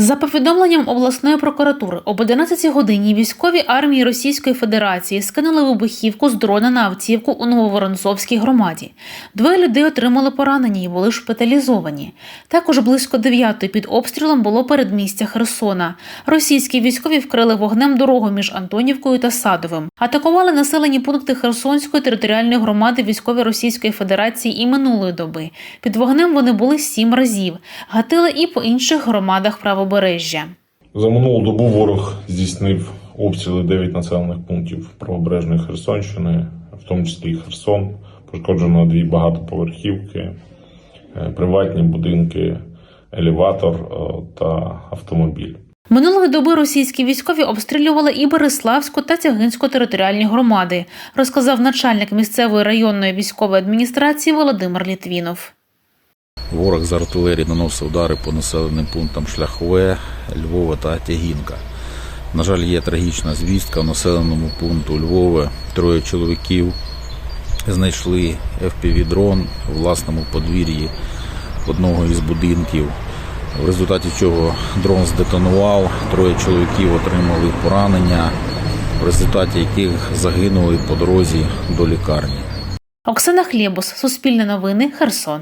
За повідомленням обласної прокуратури, об 11 годині військові армії Російської Федерації скинули вибухівку з дрона на автівку у Нововоронцовській громаді. Двоє людей отримали поранення і були шпиталізовані. Також близько дев'ятої під обстрілом було передмістя Херсона. Російські військові вкрили вогнем дорогу між Антонівкою та Садовим. Атакували населені пункти Херсонської територіальної громади військові Російської Федерації і минулої доби. Під вогнем вони були сім разів. Гатили і по інших громадах правобережжя. За минулу добу ворог здійснив обстріли 9 населених пунктів правобережної Херсонщини, в тому числі і Херсон. Пошкоджено дві багатоповерхівки, е, приватні будинки, елеватор е, та автомобіль. Минулої доби російські військові обстрілювали і Береславську та Тягинську територіальні громади, розказав начальник місцевої районної військової адміністрації Володимир Літвінов. Ворог з артилерії наносив удари по населеним пунктам Шляхове, Львова та Тягінка. На жаль, є трагічна звістка в населеному пункту Львове. Троє чоловіків знайшли FPV-дрон у власному подвір'ї одного із будинків. В результаті чого дрон здетонував, троє чоловіків отримали поранення, в результаті яких загинули по дорозі до лікарні. Оксана Хлєбус, Суспільне новини, Херсон.